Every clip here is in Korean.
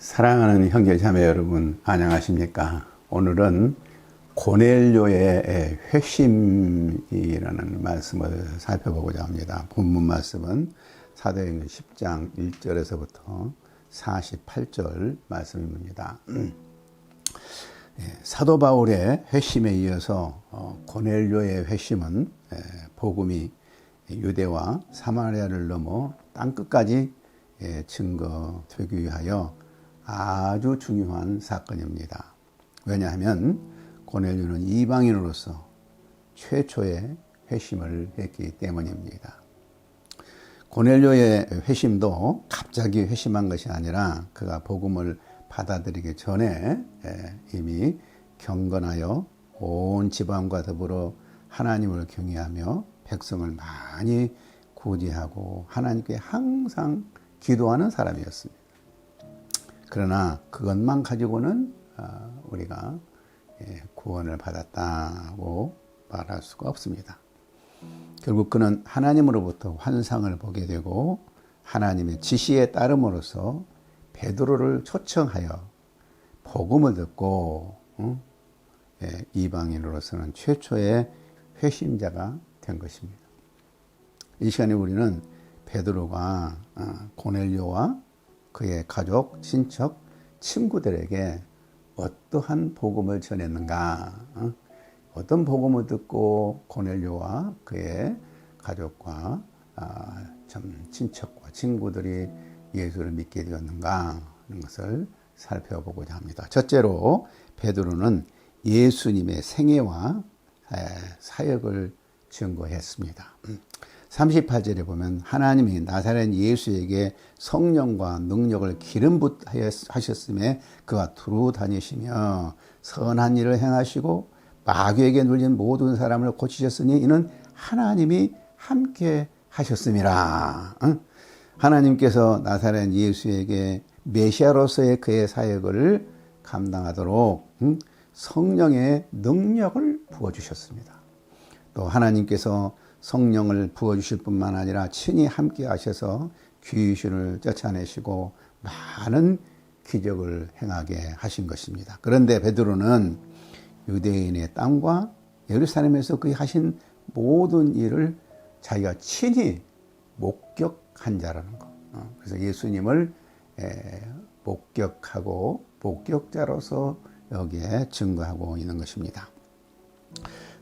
사랑하는 형제 자매 여러분 안녕하십니까? 오늘은 고넬료의 회심이라는 말씀을 살펴보고자 합니다. 본문 말씀은 사도행전 10장 1절에서부터 48절 말씀입니다. 예, 사도 바울의 회심에 이어서 어, 고넬료의 회심은 예, 복음이 유대와 사마리아를 넘어 땅 끝까지 예, 증거 되기 위하여 아주 중요한 사건입니다. 왜냐하면 고넬료는 이방인으로서 최초의 회심을 했기 때문입니다. 고넬료의 회심도 갑자기 회심한 것이 아니라 그가 복음을 받아들이기 전에 이미 경건하여 온 지방과 더불어 하나님을 경외하며 백성을 많이 구제하고 하나님께 항상 기도하는 사람이었습니다. 그러나 그것만 가지고는 우리가 구원을 받았다고 말할 수가 없습니다. 결국 그는 하나님으로부터 환상을 보게 되고 하나님의 지시에 따름으로써 베드로를 초청하여 복음을 듣고 이방인으로서는 최초의 회심자가 된 것입니다. 이 시간에 우리는 베드로가 고넬료와 그의 가족, 친척, 친구들에게 어떠한 복음을 전했는가? 어떤 복음을 듣고 고넬료와 그의 가족과 참 친척과 친구들이 예수를 믿게 되었는가 하는 것을 살펴보고자 합니다. 첫째로 베드로는 예수님의 생애와 사역을 증거했습니다. 38절에 보면 하나님이 나사렛 예수에게 성령과 능력을 기름 붓하셨음에 그가 두루 다니시며 선한 일을 행하시고 마귀에게 눌린 모든 사람을 고치셨으니 이는 하나님이 함께 하셨음이라. 하나님께서 나사렛 예수에게 메시아로서의 그의 사역을 감당하도록 성령의 능력을 부어주셨습니다. 또 하나님께서 성령을 부어주실 뿐만 아니라 친히 함께 하셔서 귀신을 쫓아내시고 많은 기적을 행하게 하신 것입니다. 그런데 베드로는 유대인의 땅과 예루살렘에서 그의 하신 모든 일을 자기가 친히 목격한 자라는 것. 어, 그래서 예수님을 목격하고 목격자로서 여기에 증거하고 있는 것입니다.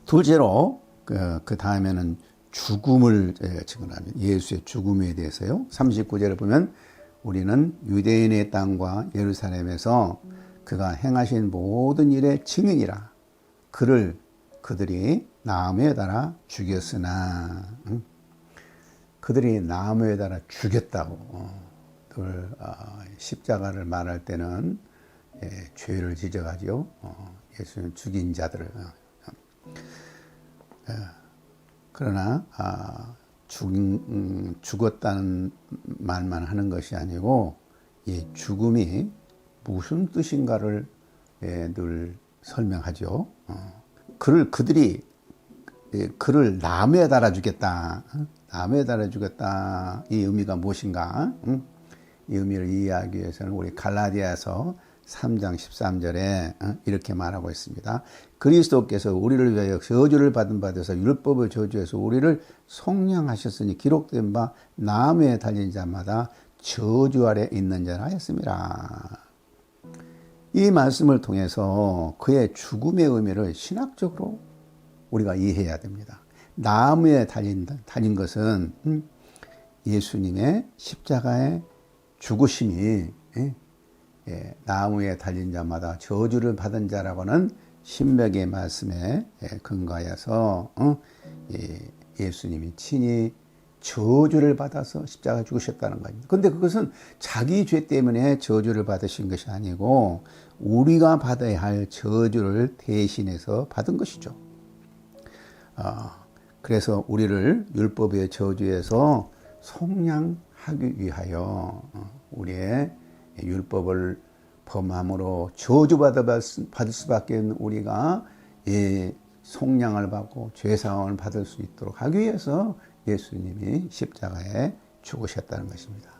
둘째로 그, 그 다음에는 죽음을 증언하면 예수의 죽음에 대해서요. 39절을 보면 우리는 유대인의 땅과 예루살렘에서 그가 행하신 모든 일의 증인이라 그를 그들이 나무에 달아 죽였으나 응? 그들이 나무에 달아 죽였다고 늘 어, 십자가를 말할 때는 예, 죄를 지적하죠. 어, 예수는 죽인 자들을 어, 예. 그러나 아, 죽, 음, 죽었다는 말만 하는 것이 아니고 이 죽음이 무슨 뜻인가를 예, 늘 설명하죠. 어. 그를 그들이 예, 그를 나무에 달아주겠다. 어? 나무에 달아주겠다. 이 의미가 무엇인가? 응? 이 의미를 이해하기 위해서는 우리 갈라디아서 3장 13절에 어, 이렇게 말하고 있습니다. 그리스도께서 우리를 위하여 저주를 받은 바 되서 율법을 저주해서 우리를 속량하셨으니 기록된 바 나무에 달린 자마다 저주 아래 있는 자라 하였습니다. 이 말씀을 통해서 그의 죽음의 의미를 신학적으로 우리가 이해해야 됩니다. 나무에 달린, 달린 것은 음, 예수님의 십자가의 죽으심이 예, 예, 나무에 달린 자마다 저주를 받은 자라고는 신명의 말씀에 예, 근거하여서 어? 예, 수님이 친히 저주를 받아서 십자가 죽으셨다는 겁니다. 근데 그것은 자기 죄 때문에 저주를 받으신 것이 아니고 우리가 받아야 할 저주를 대신해서 받은 것이죠. 어, 그래서 우리를 율법의 저주에서 속량하기 위하여 어, 우리의 율법을 범함으로 저주받아 받을 수밖에 없는 우리가 이 속량을 받고 죄사함을 받을 수 있도록 하기 위해서 예수님이 십자가에 죽으셨다는 것입니다.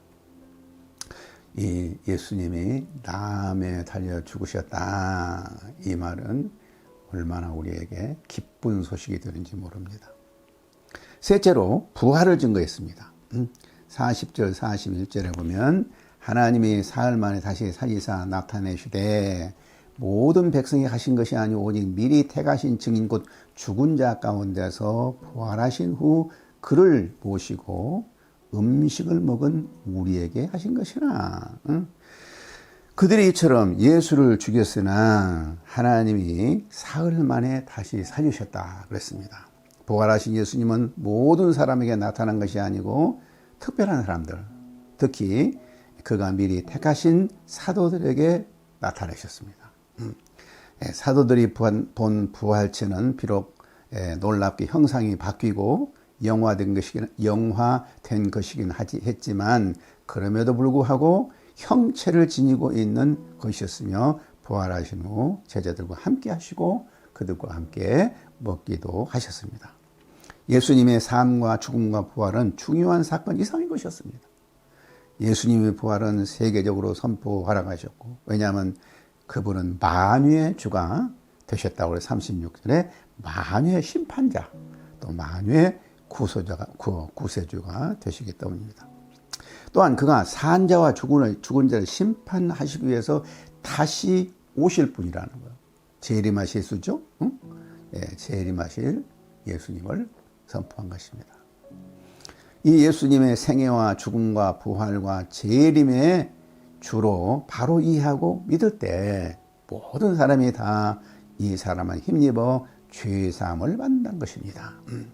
이 예수님이 남에 달려 죽으셨다. 이 말은 얼마나 우리에게 기쁜 소식이 되는지 모릅니다. 셋째로 부활을 증거했습니다. 40절, 41절에 보면 하나님이 사흘 만에 다시 살리사 나타내시되 모든 백성이 하신 것이 아니오 오직 미리 택하신 증인 곧 죽은 자 가운데서 부활하신 후 그를 모시고 음식을 먹은 우리에게 하신 것이라. 응? 그들이 이처럼 예수를 죽였으나 하나님이 사흘 만에 다시 살리셨다 그랬습니다. 부활하신 예수님은 모든 사람에게 나타난 것이 아니고 특별한 사람들, 특히 그가 미리 택하신 사도들에게 나타내셨습니다. 음. 예, 사도들이 본 부활체는 비록 예, 놀랍게 형상이 바뀌고 영화된 것이긴 영화된 것이긴 했지만 그럼에도 불구하고 형체를 지니고 있는 것이었으며 부활하신 후 제자들과 함께 하시고 그들과 함께 먹기도 하셨습니다. 예수님의 삶과 죽음과 부활은 중요한 사건 이상인 것이었습니다. 예수님의 부활은 세계적으로 선포 활약하셨고 왜냐하면 그분은 만유의 주가 되셨다고 해서 36절에 만유의 심판자 또 만유의 구소자가 구세주가 되시기 때문입니다. 또한 그가 산자와 죽은, 죽은 자를 심판하시기 위해서 다시 오실 분이라는 거예요. 재림하실 수죠? 응? 예, 재림하실 예수님을 선포한 것입니다. 이 예수님의 생애와 죽음과 부활과 재림의 주로 바로 이해하고 믿을 때 모든 사람이 다 이 사람을 힘입어 죄 사함을 받는 것입니다. 음.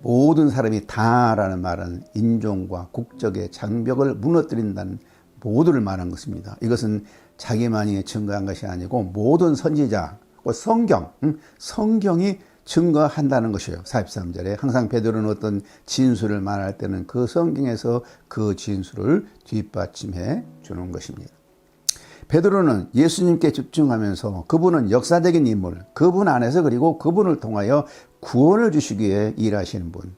모든 사람이 다라는 말은 인종과 국적의 장벽을 무너뜨린다는 모두를 말한 것입니다. 이것은 자기만이 증거한 것이 아니고 모든 선지자, 성경, 음, 성경이 증거한다는 것이에요. 43절에 항상 베드로는 어떤 진술을 말할 때는 그 성경에서 그 진술을 뒷받침해 주는 것입니다. 베드로는 예수님께 집중하면서 그분은 역사적인 인물, 그분 안에서 그리고 그분을 통하여 구원을 주시기 위해 일하시는 분.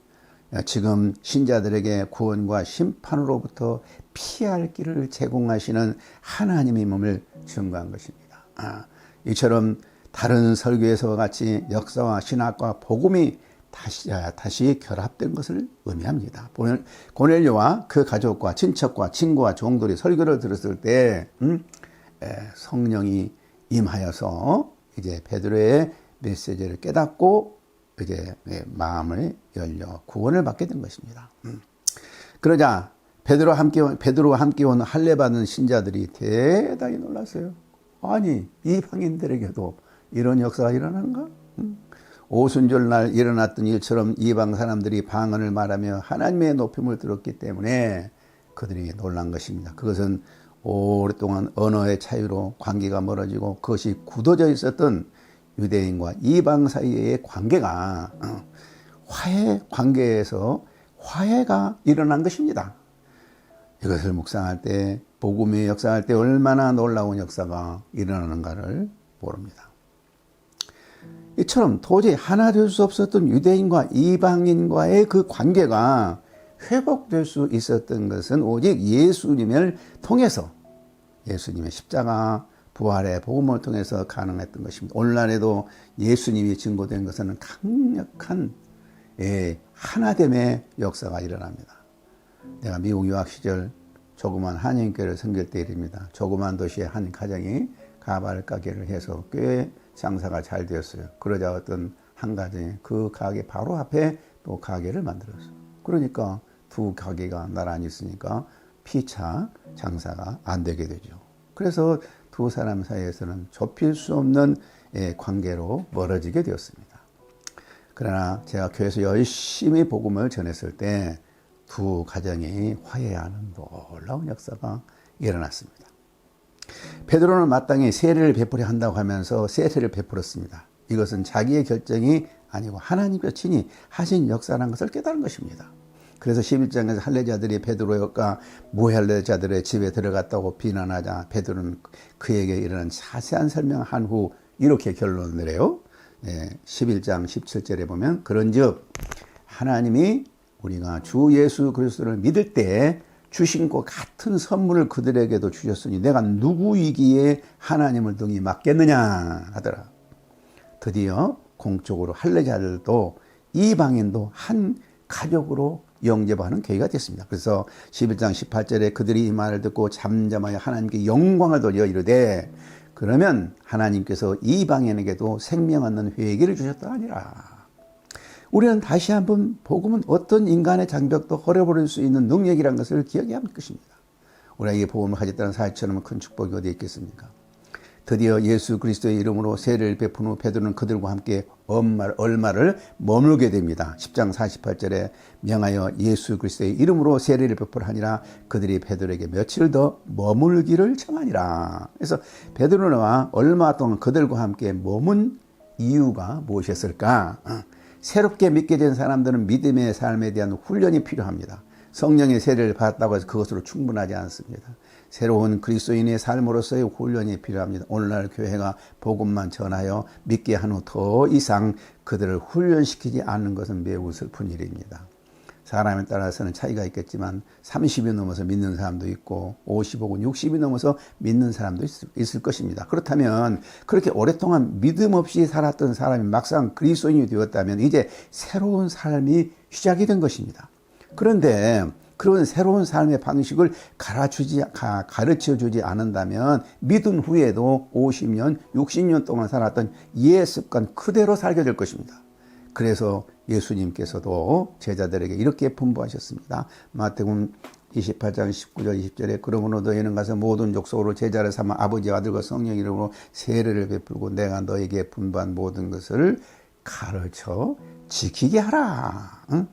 지금 신자들에게 구원과 심판으로부터 피할 길을 제공하시는 하나님의 몸을 증거한 것입니다. 아, 이처럼 다른 설교에서와 같이 역사와 신학과 복음이 다시, 다시 결합된 것을 의미합니다. 고넬료와 그 가족과 친척과 친구와 종들이 설교를 들었을 때 음, 성령이 임하여서 이제 베드로의 메시지를 깨닫고 이제 마음을 열려 구원을 받게 된 것입니다. 음. 그러자 베드로 함께 베드로와 함께 온 할례 받은 신자들이 대단히 놀랐어요. 아니 이방인들에게도 이런 역사가 일어나는가? 음. 오순절 날 일어났던 일처럼 이방 사람들이 방언을 말하며 하나님의 높임을 들었기 때문에 그들이 놀란 것입니다. 그것은 오랫동안 언어의 차이로 관계가 멀어지고 그것이 굳어져 있었던 유대인과 이방 사이의 관계가 어, 화해 관계에서 화해가 일어난 것입니다. 이것을 묵상할 때 복음의 역사할 때 얼마나 놀라운 역사가 일어나는가를 모릅니다. 이처럼 도저히 하나 될 수 없었던 유대인과 이방인과의 그 관계가 회복될 수 있었던 것은 오직 예수님을 통해서 예수님의 십자가 부활의 복음을 통해서 가능했던 것입니다. 오늘날에도 예수님이 증거된 것은 강력한 예, 하나됨의 역사가 일어납니다. 내가 미국 유학 시절 조그만 한인교를 섬길 때 일입니다. 조그만 도시의 한 가정이 가발 가게를 해서 꽤 장사가 잘 되었어요. 그러자 어떤 한 가정이 그 가게 바로 앞에 또 가게를 만들었어요. 그러니까 두 가게가 나란히 있으니까 피차 장사가 안 되게 되죠. 그래서 두 사람 사이에서는 좁힐 수 없는 예, 관계로 멀어지게 되었습니다. 그러나 제가 교회에서 열심히 복음을 전했을 때 두 가정이 화해하는 놀라운 역사가 일어났습니다. 베드로는 마땅히 세례를 베풀어 한다고 하면서 세례를 베풀었습니다. 이것은 자기의 결정이 아니고 하나님께서 친히 하신 역사라는 것을 깨달은 것입니다. 그래서 11장에서 할례자들이 베드로가 무할례자들의 집에 들어갔다고 비난하자 베드로는 그에게 이르는 자세한 설명한 후 이렇게 결론을 내요. 네, 11장 17절에 보면 그런즉 하나님이 우리가 주 예수 그리스도를 믿을 때 주신 것 같은 선물을 그들에게도 주셨으니 내가 누구이기에 하나님을 등이 맞겠느냐 하더라. 드디어 공적으로 할례자들도 이방인도 한 가족으로 영접하는 계기가 됐습니다. 그래서 11장 18절에 그들이 이 말을 듣고 잠잠하여 하나님께 영광을 돌려 이르되 그러면 하나님께서 이방인에게도 생명 얻는 회개를 주셨다 아니라 우리는 다시 한번 복음은 어떤 인간의 장벽도 헐어버릴 수 있는 능력이라는 것을 기억해야 할 것입니다. 우리가 이 복음을 가졌다는 사실처럼 큰 축복이 어디 있겠습니까? 드디어 예수 그리스도의 이름으로 세례를 베푼 후 베드로는 그들과 함께 얼마, 얼마를 머물게 됩니다. 10장 48절에 명하여 예수 그리스도의 이름으로 세례를 베풀하니라 그들이 베드로에게 며칠 더 머물기를 청하니라. 그래서 베드로와 얼마 동안 그들과 함께 머문 이유가 무엇이었을까? 어, 새롭게 믿게 된 사람들은 믿음의 삶에 대한 훈련이 필요합니다. 성령의 세례를 받았다고 해서 그것으로 충분하지 않습니다. 새로운 그리스도인의 삶으로서의 훈련이 필요합니다. 오늘날 교회가 복음만 전하여 믿게 한 후 더 이상 그들을 훈련시키지 않는 것은 매우 슬픈 일입니다. 사람에 따라서는 차이가 있겠지만 30이 넘어서 믿는 사람도 있고 50 혹은 60이 넘어서 믿는 사람도 있을 것입니다. 그렇다면 그렇게 오랫동안 믿음 없이 살았던 사람이 막상 그리스도인이 되었다면 이제 새로운 삶이 시작이 된 것입니다. 그런데 그런 새로운 삶의 방식을 가르쳐주지, 가르쳐 주지 않는다면 믿은 후에도 50년, 60년 동안 살았던 옛 습관 그대로 살게 될 것입니다. 그래서 예수님께서도 제자들에게 이렇게 분부하셨습니다. 마태복음 28장 19절 20절에 그러므로 너희는 가서 모든 족속으로 제자를 삼아 아버지 아들과 성령 이름으로 세례를 베풀고 내가 너에게 분부한 모든 것을 가르쳐 지키게 하라. 응?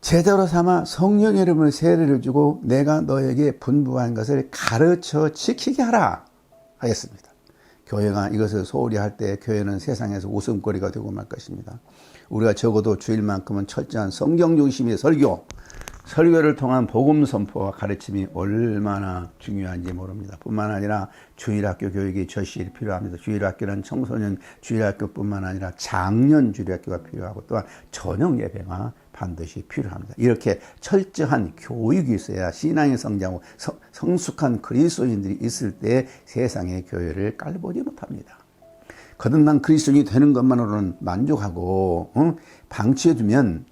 제자로 삼아 성령 이름을 세례를 주고 내가 너에게 분부한 것을 가르쳐 지키게 하라 하였습니다. 교회가 이것을 소홀히 할 때 교회는 세상에서 웃음거리가 되고 말 것입니다. 우리가 적어도 주일만큼은 철저한 성경 중심의 설교, 설교를 통한 복음 선포와 가르침이 얼마나 중요한지 모릅니다. 뿐만 아니라 주일학교 교육이 절실히 필요합니다. 주일학교는 청소년 주일학교뿐만 아니라 장년 주일학교가 필요하고 또한 저녁 예배가 반드시 필요합니다. 이렇게 철저한 교육이 있어야 신앙의 성장하고 성숙한 그리스도인들이 있을 때 세상의 교회를 깔보지 못합니다. 거듭난 그리스도인이 되는 것만으로는 만족하고 응? 방치해두면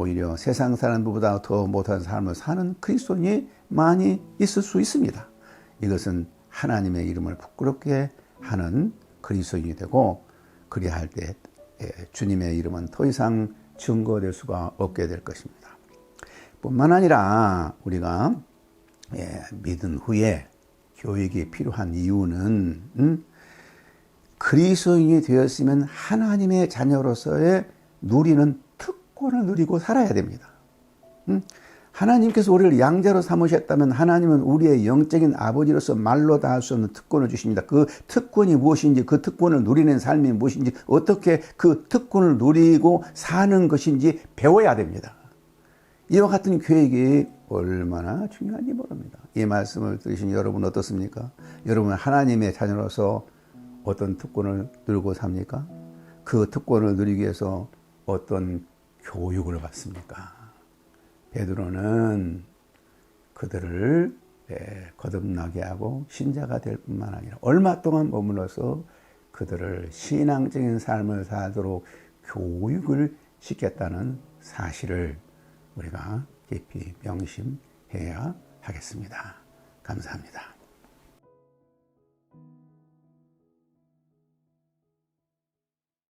오히려 세상 사람들보다 더 못한 삶을 사는 그리스도인이 많이 있을 수 있습니다. 이것은 하나님의 이름을 부끄럽게 하는 그리스도인이 되고 그리할 때 예, 주님의 이름은 더 이상 증거될 수가 없게 될 것입니다. 뿐만 아니라 우리가 예, 믿은 후에 교육이 필요한 이유는 음, 그리스도인이 되었으면 하나님의 자녀로서의 누리는 특권을 누리고 살아야 됩니다. 음? 하나님께서 우리를 양자로 삼으셨다면 하나님은 우리의 영적인 아버지로서 말로 다 할 수 없는 특권을 주십니다. 그 특권이 무엇인지 그 특권을 누리는 삶이 무엇인지 어떻게 그 특권을 누리고 사는 것인지 배워야 됩니다. 이와 같은 계획이 얼마나 중요한지 모릅니다. 이 말씀을 들으신 여러분 어떻습니까? 여러분 하나님의 자녀로서 어떤 특권을 누리고 삽니까? 그 특권을 누리기 위해서 어떤 교육을 받습니까? 베드로는 그들을 예, 거듭나게 하고 신자가 될 뿐만 아니라 얼마 동안 머물러서 그들을 신앙적인 삶을 살도록 교육을 시켰다는 사실을 우리가 깊이 명심해야 하겠습니다. 감사합니다.